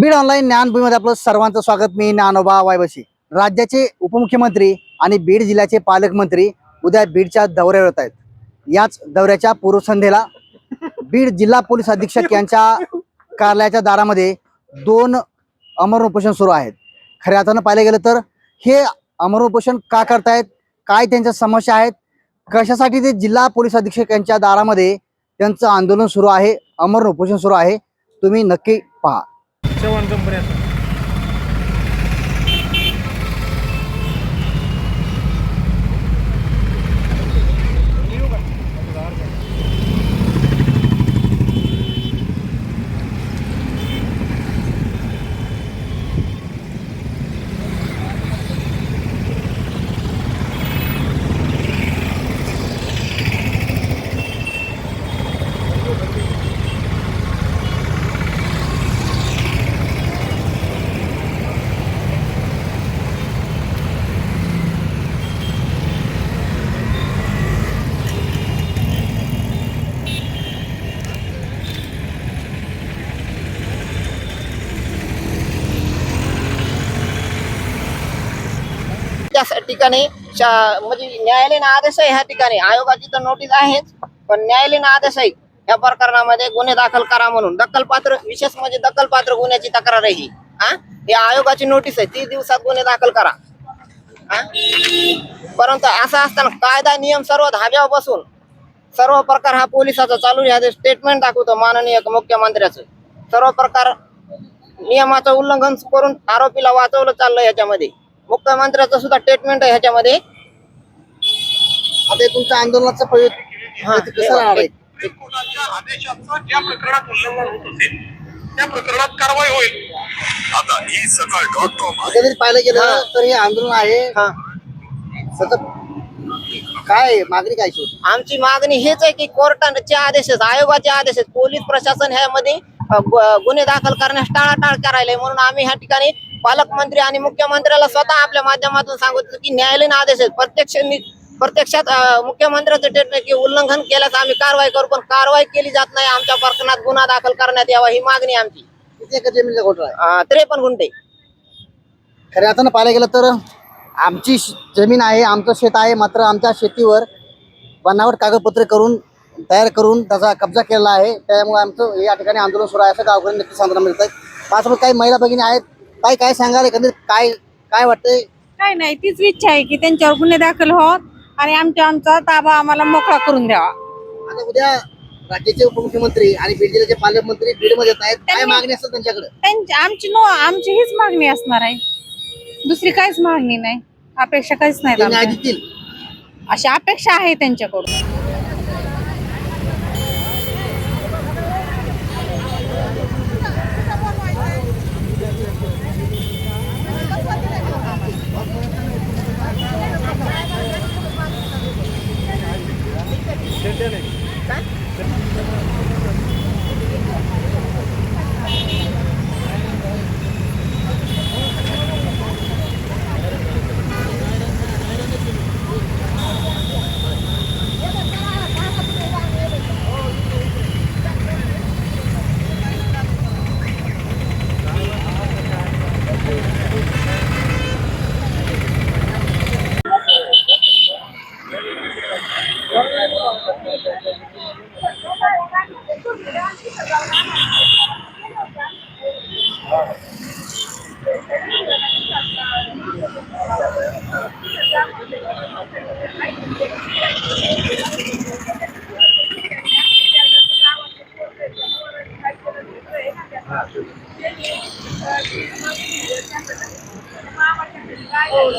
Beed online ज्ञानभूमीमध्ये आपलं सर्वांचं स्वागत. मी ज्ञानोबा वायबशी. राज्याचे उपमुख्यमंत्री आणि बीड जिल्ह्याचे पालकमंत्री उद्या बीडच्या दौऱ्यावर येत आहेत. याच दौऱ्याच्या पूर्वसंध्येला बीड जिल्हा पोलीस अधीक्षक यांच्या कार्यालयाच्या दारामध्ये दोन अमर उपोषण सुरू आहेत. खऱ्या अर्थानं पाहिलं गेलं तर हे अमर उपोषण का करतायत? काय त्यांच्या समस्या आहेत? कशासाठी ते जिल्हा पोलीस अधीक्षक यांच्या दारामध्ये त्यांचं आंदोलन सुरू आहे? अमर उपोषण सुरू आहे. तुम्ही नक्की पहा. જવાનો પ્રયત્ન ठिकाणी शा- म्हणजे न्यायालयीन आदेश आहे ह्या ठिकाणी. आयोगाची तर नोटीस आहेच पण न्यायालयीन आदेश आहे. या प्रकरणामध्ये गुन्हे दाखल करा म्हणून. दखलपात्र विशेष म्हणजे दखलपात्र गुन्ह्याची तक्रार आहे ही. हा ही आयोगाची नोटीस आहे. तीस दिवसात गुन्हे दाखल करा. परंतु असं असताना कायदा नियम सर्व धाब्यावर बसून सर्व प्रकार हा पोलिसाचा चालू आहे. स्टेटमेंट दाखवतो माननीय मुख्यमंत्र्याचं. सर्व प्रकार नियमाचं उल्लंघन करून आरोपीला वाचवलं चाललं याच्यामध्ये. मुख्यमंत्र्याचं सुद्धा स्टेटमेंट आहे ह्याच्यामध्ये. आता हे तुमचं आंदोलनाचं हा, ते कसं राहणार आहे. कोणाच्या आदेशाचं ज्या प्रकरणात उल्लंघन होत असेल त्या प्रकरणात कारवाई होईल. आता ही सकाळ डॉट कॉम एकंदरीत पाहिलं गेलं. तर हे आंदोलन आहे. हा. सतत काय आहे? मागणी काय शेवटी? आमची मागणी हेच आहे की कोर्टाचे आदेश आहेत आयोगाचे आदेश आहेत. पोलीस प्रशासन ह्यामध्ये अ, गु- गुन्हे दाखल करण्यास टाळाटाळ करायला म्हणून आम्ही ह्या ठिकाणी पालकमंत्री आणि मुख्यमंत्र्याला स्वतः आपल्या माध्यमातून सांगतो की न्यायालयीन आदेश आहेत. प्रत्यक्ष प्रत्यक्षात मुख्यमंत्र्याचं स्टेटमेंट की उल्लंघन केल्यास आम्ही कारवाई करू पण कारवाई केली जात नाही. आमच्या प्रकरणात गुन्हा दाखल करण्यात यावा ही मागणी आमची. जमिनीचा घोटाळा आहे त्रेपन्न गुंठे. खऱ्या अर्थानं पाहिलं गेलं तर आमची श- जमीन आहे आमचं शेत आहे मात्र आमच्या शेतीवर बनावट कागदपत्रे करून तयार करून त्याचा कब्जा केलेला आहे. त्यामुळे आमचं या ठिकाणी आंदोलन सुरू आहे असं गावकऱ्यांनी नक्की सांगताना मिळत आहे माझ्यासोबत काही महिला भगिनी आहेत काय काय सांगाल एकंदरीत? काय काय वाटतंय? काय नाही तीच इच्छा आहे की त्यांच्यावर गुन्हे दाखल व्हावत आणि आमच्या आमचा ताबा आम्हाला मोकळा करून द्यावा. आता उद्या राज्याचे उपमुख्यमंत्री आणि बीड जिल्ह्याचे पालकमंत्री बीडमध्ये येत आहेत. काय त्यांनी- मागणी असेल त्यांच्याकडे? त्यांची आमची नो आमची हीच मागणी असणार आहे. दुसरी काहीच मागणी नाही. अपेक्षा काहीच नाही आमच्या. देतील अशी अपेक्षा आहे त्यांच्याकडून. Oh,